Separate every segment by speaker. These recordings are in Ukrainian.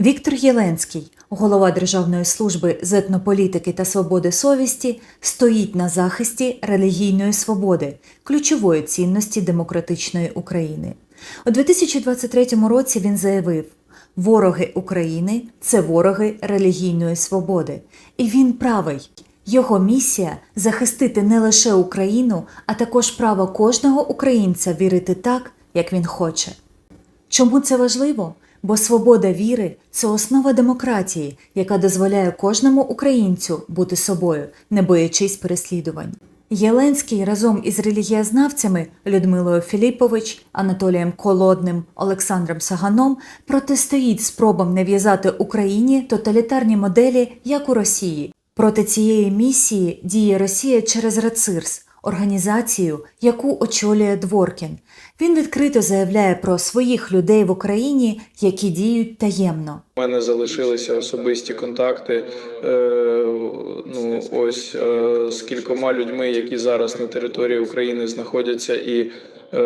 Speaker 1: Віктор Єленський, голова Державної служби з етнополітики та свободи совісті, стоїть на захисті релігійної свободи, ключової цінності демократичної України. У 2023 році він заявив: вороги України це вороги релігійної свободи. І він правий. Його місія захистити не лише Україну, а також право кожного українця вірити так, як він хоче. Чому це важливо? Бо свобода віри це основа демократії, яка дозволяє кожному українцю бути собою, не боячись переслідувань. Єленський разом із релігієзнавцями Людмилою Філіпович, Анатолієм Колодним, Олександром Саганом протистоїть спробам нав'язати Україні тоталітарні моделі, як у Росії. Проти цієї місії діє Росія через РАЦИРС, організацію, яку очолює Дворкін. Він відкрито заявляє про своїх людей в Україні, які діють таємно.
Speaker 2: У мене залишилися особисті контакти. Е, ну ось е, з кількома людьми, які зараз на території України знаходяться, і е,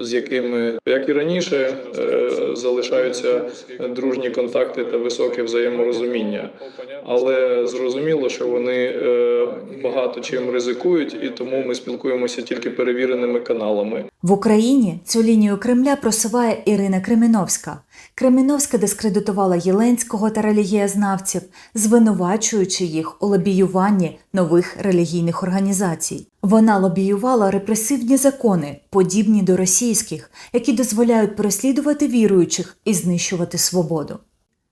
Speaker 2: з якими, як і раніше, е, залишаються дружні контакти та високе взаєморозуміння. Але зрозуміло, що вони е, багато чим ризикують, і тому ми спілкуємося тільки перевіреними каналами.
Speaker 1: В Україні цю лінію Кремля просуває Ірина Креміновська. Креміновська дискредитувала Єленського та релігієзнавців, звинувачуючи їх у лобіюванні нових релігійних організацій. Вона лобіювала репресивні закони, подібні до російських, які дозволяють переслідувати віруючих і знищувати свободу.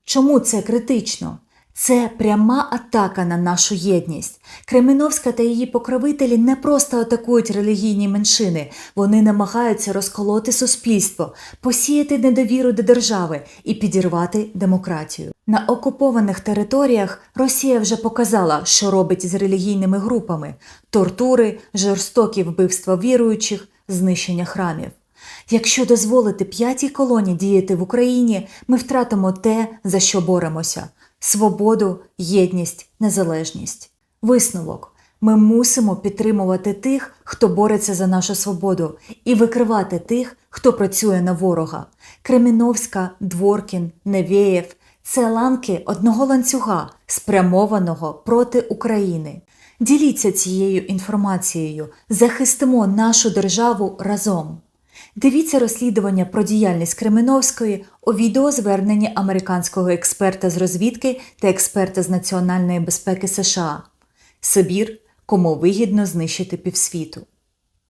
Speaker 1: Чому це критично? Це пряма атака на нашу єдність. Кременовська та її покровителі не просто атакують релігійні меншини, вони намагаються розколоти суспільство, посіяти недовіру до держави і підірвати демократію. На окупованих територіях Росія вже показала, що робить з релігійними групами: тортури, жорстокі вбивства віруючих, знищення храмів. Якщо дозволити п'ятій колоні діяти в Україні, ми втратимо те, за що боремося свободу, єдність, незалежність. Висновок. Ми мусимо підтримувати тих, хто бореться за нашу свободу, і викривати тих, хто працює на ворога. Креміновська, Дворкін, Невєєв це ланки одного ланцюга, спрямованого проти України. Діліться цією інформацією, захистимо нашу державу разом. Дивіться розслідування про діяльність Кременовської у відеозверненні американського експерта з розвідки та експерта з національної безпеки США. Сибір, кому вигідно знищити півсвіту.